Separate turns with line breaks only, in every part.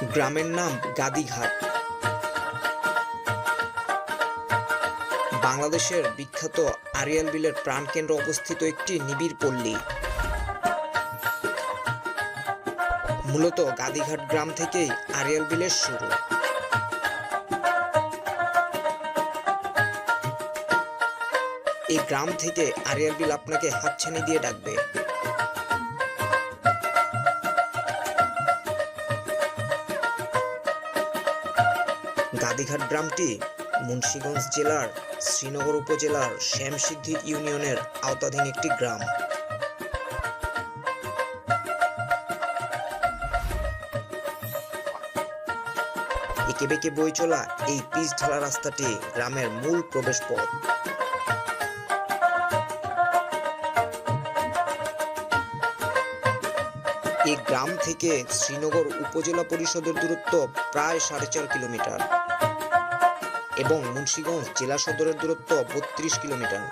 গ্রামের নাম গাদিঘাট। বাংলাদেশের বিখ্যাত আরিয়াল বিলের প্রাণকেন্দ্র অবস্থিত একটি নিবিড় পল্লী। মূলত গাদিঘাট গ্রাম থেকেই আরিয়াল বিলের শুরু। এই গ্রাম থেকে আরিয়াল বিল আপনাকে হাতছানি দিয়ে ডাকবে। গাদিঘাট গ্রামটি মুন্সীগঞ্জ জেলার শ্রীনগর উপজেলার শ্যামসিদ্ধি ইউনিয়নের আওতাধীন একটি গ্রাম। একে বেঁকে বই চলা এই পিচ ঢালা রাস্তাটি গ্রামের মূল প্রবেশ পথ এই গ্রাম থেকে শ্রীনগর উপজেলা পরিষদের দূরত্ব প্রায় সাড়ে চার কিলোমিটার। এবং মুন্সিগঞ্জ জেলা সদরের দূরত্ব বত্রিশ কিলোমিটার।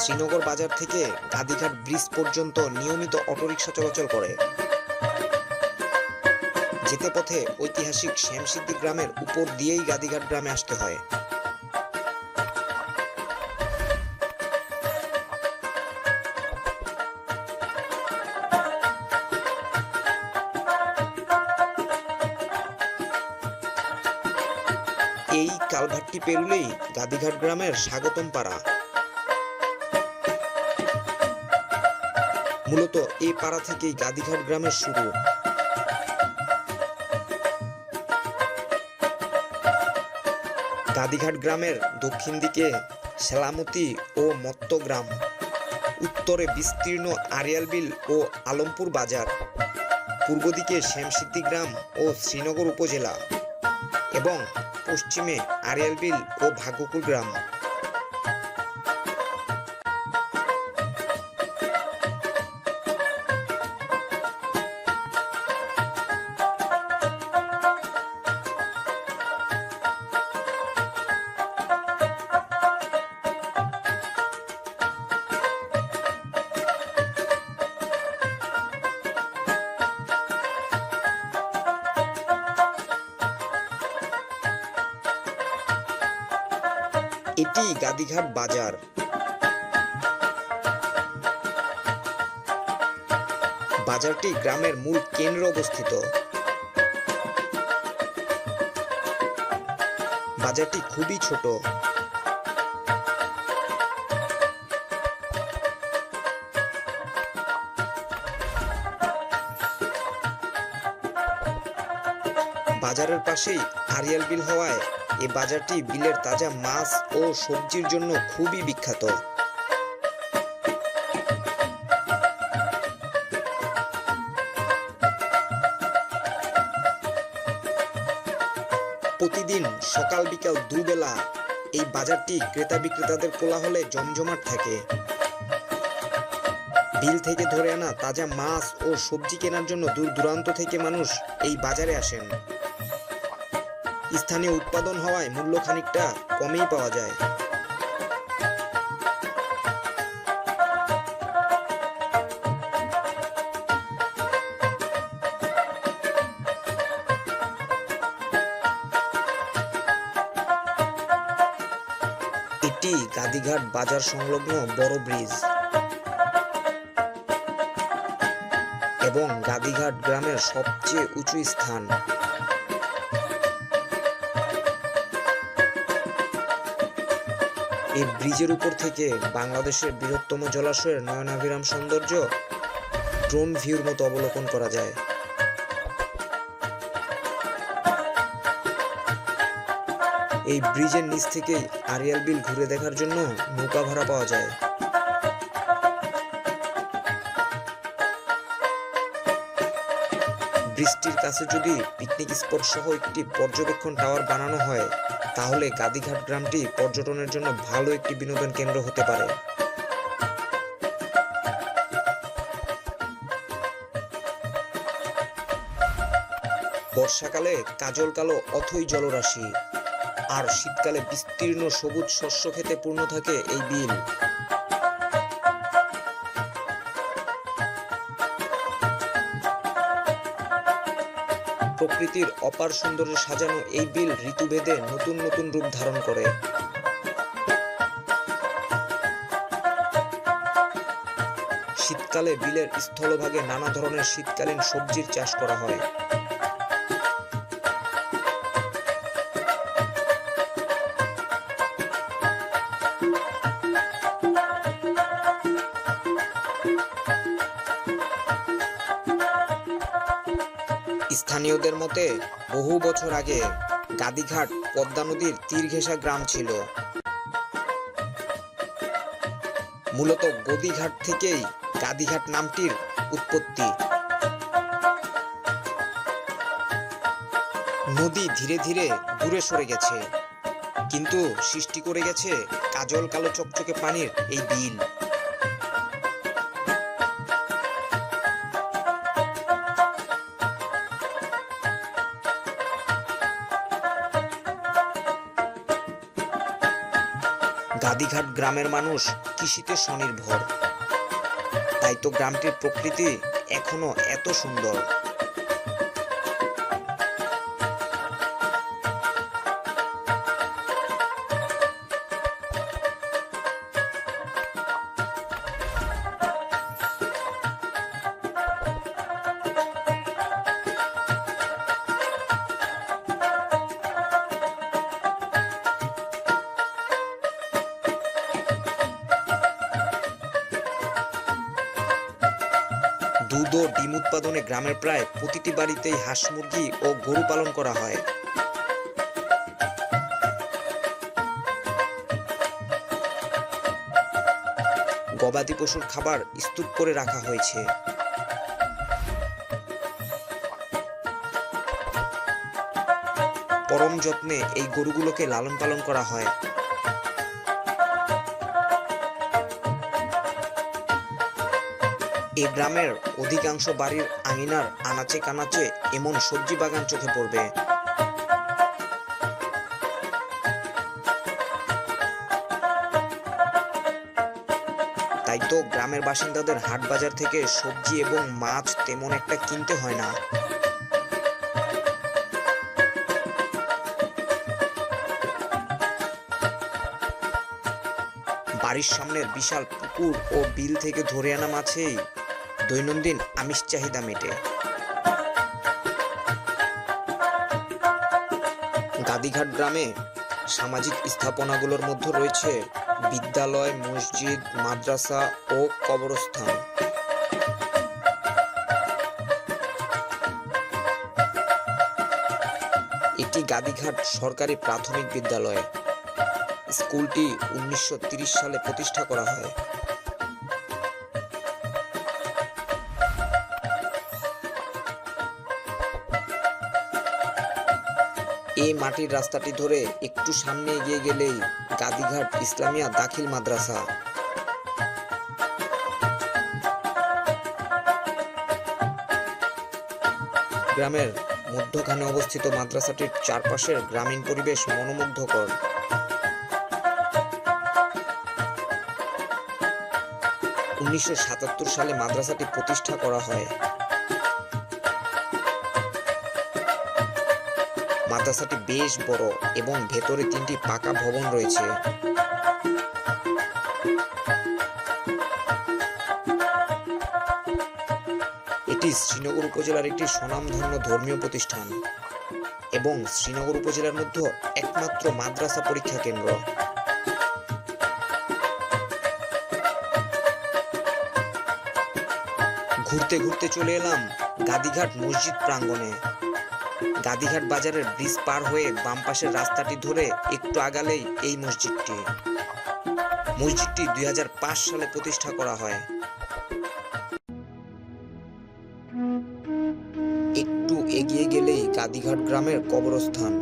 শ্রীনগর বাজার থেকে গাদিঘাট ব্রিজ পর্যন্ত নিয়মিত অটোরিকশা চলাচল করে। যেতে পথে ঐতিহাসিক শ্যামসিদ্ধি গ্রামের উপর দিয়েই গাদিঘাট গ্রামে আসতে হয়। পেরুলেই গাদিঘাট গ্রামের স্বাগতম পাড়া। মূলত এই পাড়া থেকেই গাদিঘাট গ্রামের শুরু। গাদিঘাট গ্রামের দক্ষিণ দিকে সেলামতি ও মত্ত গ্রাম, উত্তরে বিস্তীর্ণ আরিয়াল বিল ও আলমপুর বাজার, পূর্ব দিকে শ্যামসিদ্ধি গ্রাম ও শ্রীনগর উপজেলা এবং পশ্চিমে আরিয়াল বিল ও ভাগ্যকুল গ্রাম। এটি গাদিঘাট বাজার। বাজারটি গ্রামের মূল কেন্দ্রে অবস্থিত। বাজারটি খুবই ছোট। বাজারের পাশেই আরিয়াল বিল হওয়ায় এই বাজারটি বিলের তাজা মাছ ও সবজির জন্য খুবই বিখ্যাত। প্রতিদিন সকাল বিকাল দুবেলা এই বাজারটি ক্রেতা বিক্রেতাদের কোলাহলে জমজমাট থাকে। বিল থেকে ধরে আনা তাজা মাছ ও সবজি কেনার জন্য দূর দূরান্ত থেকে মানুষ এই বাজারে আসেন। স্থানীয় উৎপাদন হওয়ায় মূল্য খানিকটা কমেই পাওয়া যায়। এটি গাদিঘাট বাজার সংলগ্ন বড় ব্রিজ এবং গাদিঘাট গ্রামের সবচেয়ে উঁচু স্থান। এই ব্রিজের উপর থেকে বাংলাদেশের বৃহত্তম জলাশয়ের নয়নাভিরাম সৌন্দর্য ড্রোন ভিউর মতো অবলোকন করা যায়। এই ব্রিজের নিচ থেকেই আরিয়াল বিল ঘুরে দেখার জন্য নৌকা ভাড়া পাওয়া যায়। বৃষ্টির কাছে যদি পিকনিক স্পট সহ একটি পর্যবেক্ষণ টাওয়ার বানানো হয়, তাহলে গাদিঘাট গ্রামটি পর্যটনের জন্য ভালো একটি বিনোদন কেন্দ্র হতে পারে। বর্ষাকালে কাজল কালো অথই জলরাশি, আর শীতকালে বিস্তীর্ণ সবুজ শস্য খেতে পূর্ণ থাকে এই বিল। প্রকৃতির অপার সৌন্দর্যে সাজানো এই বিল ঋতুভেদে নতুন নতুন রূপ ধারণ করে। শীতকালে বিলের স্থলভাগে নানা ধরনের শীতকালীন সবজির চাষ করা হয়। স্থানীয়দের মতে, বহু বছর আগে গাদিঘাট পদ্মা নদীর তীর ঘেঁষা গ্রাম ছিল। মূলত গদিঘাট থেকেই গাদিঘাট নামটির উৎপত্তি। নদী ধীরে ধীরে দূরে সরে গেছে, কিন্তু সৃষ্টি করে গেছে কাজল কালো চকচকে পানির এই বিল গাদিঘাট গ্রামের মানুষ কৃষিতে স্বনির্ভর। তাই তো গ্রামটির প্রকৃতি এখনও এত সুন্দর। দুধ ও ডিম উৎপাদনে গ্রামের প্রায় প্রতিটি বাড়িতেই হাঁস মুরগি ও গরু পালন করা হয়। গবাদি পশুর খাবার স্তূপ করে রাখা হয়েছে। পরম যত্নে এই গরুগুলোকে লালন পালন করা হয়। এ গ্রামের অধিকাংশ বাড়ির আঙিনার আনাচে কানাচে এমন সবজি বাগান চোখে পড়বে। তো গ্রামের বাসিন্দাদের হাট বাজার থেকে সবজি এবং মাছ তেমন একটা কিনতে হয় না। বাড়ির সামনের বিশাল পুকুর ও বিল থেকে ধরে আনা মাছেই দৈনন্দিন আমিষ চাহিদা মেটে। গাদিঘাট গ্রামে সামাজিক স্থাপনাগুলোর মধ্যে রয়েছে বিদ্যালয়, মসজিদ, মাদ্রাসা ও কবরস্থান। এটি গাদিঘাট সরকারি প্রাথমিক বিদ্যালয়। স্কুলটি উনিশশো সালে প্রতিষ্ঠা করা হয়। এই মাটির রাস্তাটি ধরে একটু সামনে এগিয়ে গেলেই গাদিঘাট ইসলামিয়া দাখিল মাদ্রাসা। গ্রামের মধ্যখানে অবস্থিত মাদ্রাসাটির চারপাশের গ্রামীণ পরিবেশ মনোমুগ্ধকর। উনিশশো সাতাত্তর সালে মাদ্রাসাটি প্রতিষ্ঠা করা হয়। মাদ্রাসাটি বেশ বড় এবং ভেতরে তিনটি পাকা ভবন রয়েছে। এটি শ্রীনগর উপজেলার একটি স্বনামধন্য ধর্মীয় প্রতিষ্ঠান এবং শ্রীনগর উপজেলার মধ্যে একমাত্র মাদ্রাসা পরীক্ষা কেন্দ্র। ঘুরতে ঘুরতে চলে এলাম গাদিঘাট মসজিদ প্রাঙ্গণে। গাদিঘাট বাজারের ব্রিজ পার হয়ে বাম পাশের রাস্তাটি ধরে একটু আগালেই এই মসজিদটি। মসজিদটি দুই হাজার পাঁচ সালে প্রতিষ্ঠা করা হয়। একটু এগিয়ে গেলেই গাদিঘাট গ্রামের কবরস্থান।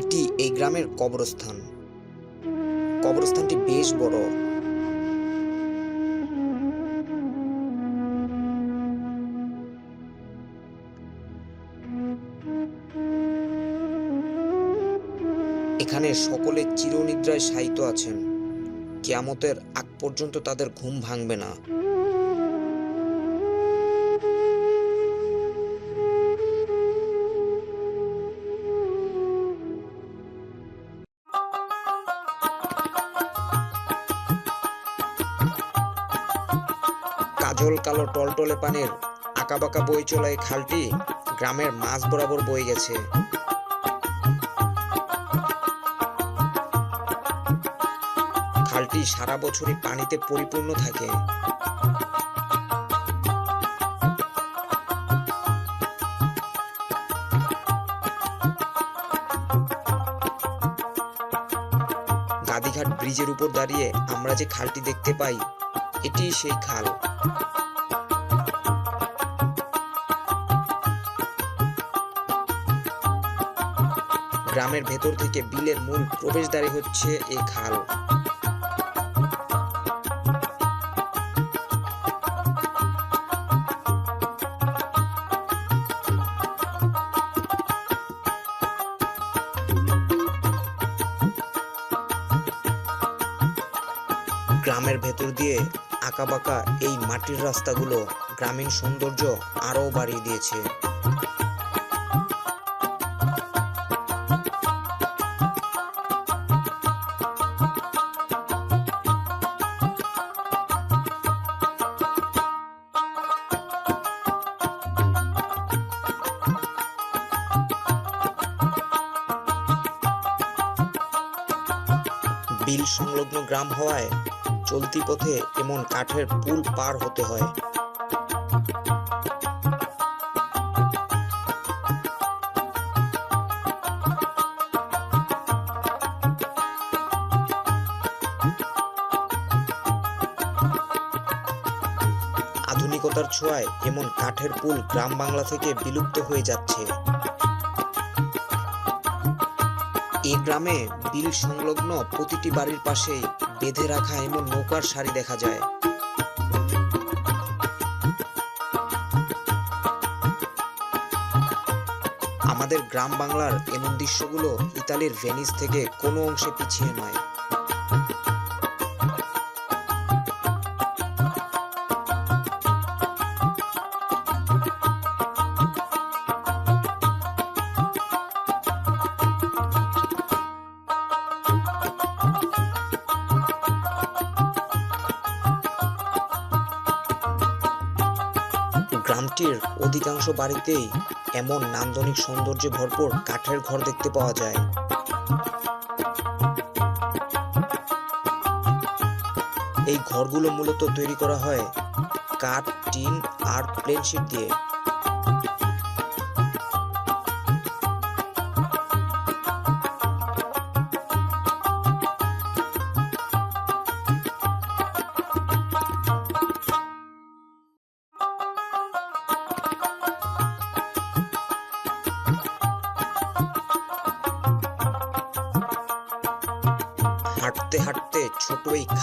এটি এই গ্রামের কবরস্থান। কবরস্থানটি বেশ বড়। এখানে সকলে চিরনিদ্রায় শায়িত আছেন। কেয়ামতের আগ পর্যন্ত তাদের ঘুম ভাঙবে না। কাজল কালো টলটলে পানির আঁকাবাঁকা বই চলা এই খালটি গ্রামের মাঝ বরাবর বয়ে গেছে। খালটি সারা বছরই পানিতে পরিপূর্ণ থাকে। গাদিঘাট ব্রিজের উপর দাঁড়িয়ে আমরা যে খালটি দেখতে পাই এটি সেই খাল। গ্রামের ভেতর থেকে বিলের মূল প্রবেশদ্বারে হচ্ছে এই খাল। আঁকাবাঁকা এই মাটির রাস্তাগুলো গ্রামীণ সৌন্দর্য আরও বাড়িয়ে দিয়েছে। বিল সংলগ্ন গ্রাম হওয়ায় চলতি পথে এমন কাঠের পুল পার হতে হয়। আধুনিকতার ছোঁয়ায় এমন কাঠের পুল গ্রাম বাংলা থেকে বিলুপ্ত হয়ে যাচ্ছে। এই গ্রামে বিল সংলগ্ন প্রতিটি বাড়ির পাশেই বেঁধে রাখা এমন নৌকার সারি দেখা যায়। আমাদের গ্রাম বাংলার এমন দৃশ্যগুলো ইতালির ভেনিস থেকে কোনো অংশে পিছিয়ে নয়। গ্রামটির অধিকাংশ বাড়িতেই এমন নান্দনিক সৌন্দর্যে ভরপুর কাঠের ঘর দেখতে পাওয়া যায়। এই ঘরগুলো মূলত তৈরি করা হয় কাঠ, টিন আর প্লেন শিট দিয়ে।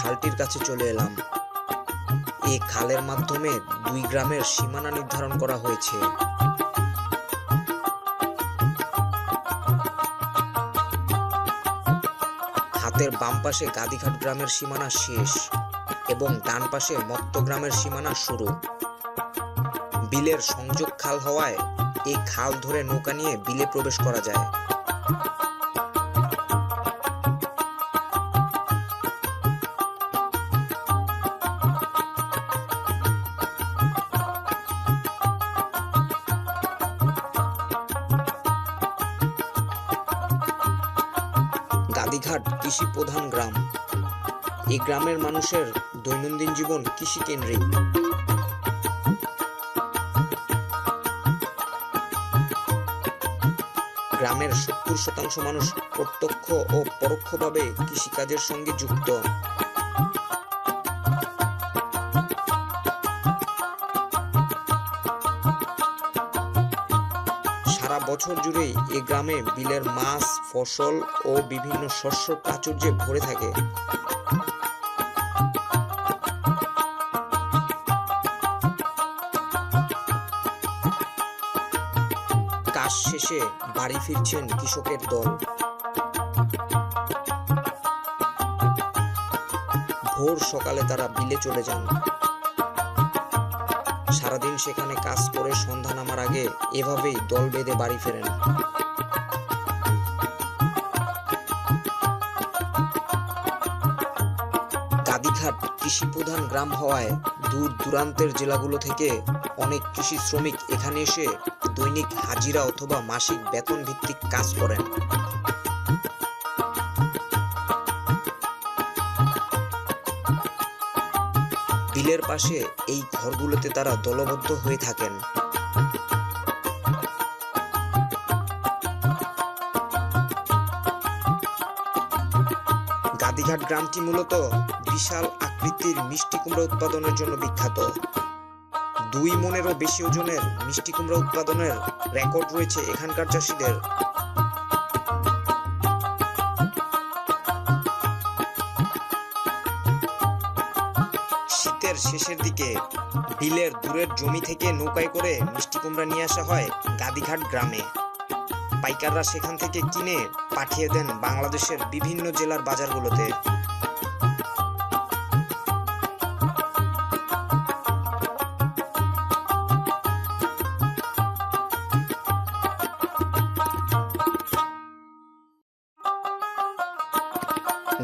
খালটির কাছে চলে এলাম। এই খালের মাধ্যমে দুই গ্রামের সীমানা নির্ধারণ করা হয়েছে। হাতের বাম পাশে গাদিঘাট গ্রামের সীমানা শেষ এবং ডান পাশে মত্ত গ্রামের সীমানা শুরু। বিলের সংযোগ খাল হওয়ায় এই খাল ধরে নৌকা নিয়ে বিলে প্রবেশ করা যায়। কৃষি প্রধান গ্রাম। এই গ্রামের মানুষের দৈনন্দিন জীবন কৃষি কেন্দ্রিক গ্রামের সত্তর শতাংশ মানুষ প্রত্যক্ষ ও পরোক্ষভাবে কৃষিকাজের সঙ্গে যুক্ত। বছর জুড়েই এ গ্রামে বিলের মাছ, ফসল ও বিভিন্ন শস্য প্রাচুর্যে ভরে থাকে। কাজ শেষে বাড়ি ফিরছেন কৃষকের দল। ভোর সকালে তারা বিলে চলে যান। সারাদিন সেখানে কাজ করে সন্ধ্যা নামার আগে এভাবেই দল বেঁধে বাড়ি ফেরেন। গাদিঘাট কৃষি প্রধান গ্রাম হওয়ায় দূর দূরান্তের জেলাগুলো থেকে অনেক কৃষি শ্রমিক এখানে এসে দৈনিক হাজিরা অথবা মাসিক বেতন ভিত্তিক কাজ করেন। পাশে এই ঘরগুলোতে তারা দলবদ্ধ হয়ে থাকেন। গাদিঘাট গ্রামটি মূলত বিশাল আকৃতির মিষ্টি কুমড়া উৎপাদনের জন্য বিখ্যাত। দুই মনেরও বেশি ওজনের মিষ্টি কুমড়া উৎপাদনের রেকর্ড রয়েছে এখানকার চাষিদের। শেষের দিকে বিলের দূরের জমি থেকে নৌকায় করে মিষ্টি কুমড়া নিয়ে আসা হয় গাদিঘাট গ্রামে। পাইকাররা সেখান থেকে কিনে পাঠিয়ে দেন বাংলাদেশের বিভিন্ন জেলার বাজারগুলোতে।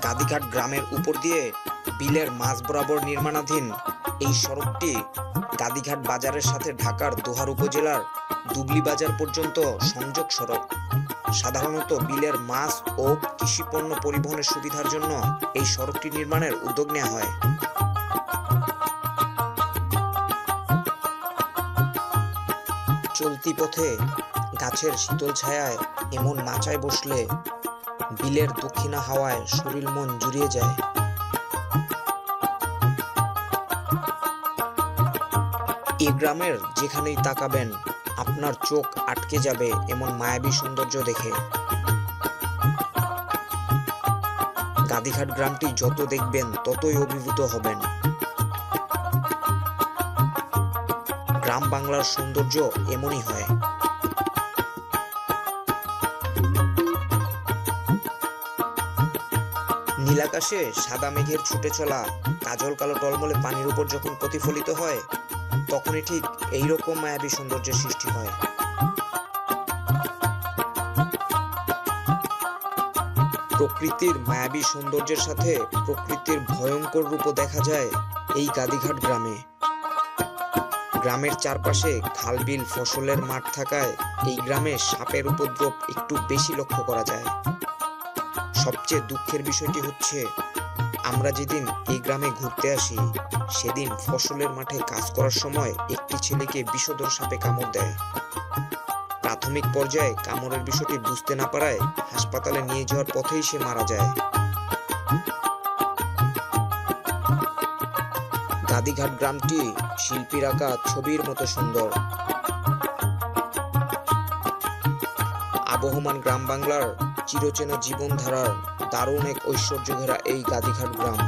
গাদিঘাট গ্রামের উপর দিয়ে বিলের মাঝ বরাবর নির্মাণাধীন এই সড়কটি গাদিঘাট বাজারের সাথে ঢাকার দোহার উপজেলার দুবলি বাজার পর্যন্ত সংযোগ সড়ক। সাধারণত বিলের মাছ ও কৃষি পণ্য পরিবহনের সুবিধার জন্য এই সড়কটি নির্মাণের উদ্যোগ নেওয়া হয়। চলতি পথে গাছের শীতল ছায়ায় এমন মাচায় বসলে বিলের দক্ষিণা হাওয়ায় শরীর মন জুড়িয়ে যায়। গ্রামের যেখানেই তাকাবেন, আপনার চোখ আটকে যাবে এমন মায়াবী সৌন্দর্য দেখে। গাদিঘাট গ্রামটি যত দেখবেন, ততই অভিভূত হবেন। গ্রাম বাংলার সৌন্দর্য এমনই হয়। নীলাকাশে সাদা মেঘের ছুটে চলা কাজল কালো টলমলে পানির উপর যখন প্রতিফলিত হয় তখনই ঠিক এইরকম মায়াবী সৌন্দর্যের সৃষ্টি হয়। প্রকৃতির মায়াবী সৌন্দর্যের সাথে প্রকৃতির ভয়ঙ্কর রূপও দেখা যায় এই গাদিঘাট গ্রামে। গ্রামের চারপাশে খালবিল ফসলের মাঠ থাকায় এই গ্রামে সাপের উপদ্রব একটু বেশি লক্ষ্য করা যায়। সবচেয়ে দুঃখের বিষয়টি হচ্ছে আমরা যেদিন এই গ্রামে ঘুরতে আসি, সেদিন ফসলের মাঠে কাজ করার সময় একটি ছেলেকে বিষধর সাপে কামড় দেয়। প্রাথমিক পর্যায়ে কামড়ের বিষয়টি বুঝতে না পারায় হাসপাতালে নিয়ে যাওয়ার পথেই সে মারা যায়। গাদিঘাট গ্রামটি শিল্পীর আঁকা ছবির মতো সুন্দর। আবহমান গ্রাম বাংলার চিরচেনা জীবনধারার দারুণ এক ঐশ্বর্য ঘেরা এই গাদিঘাট গ্রাম।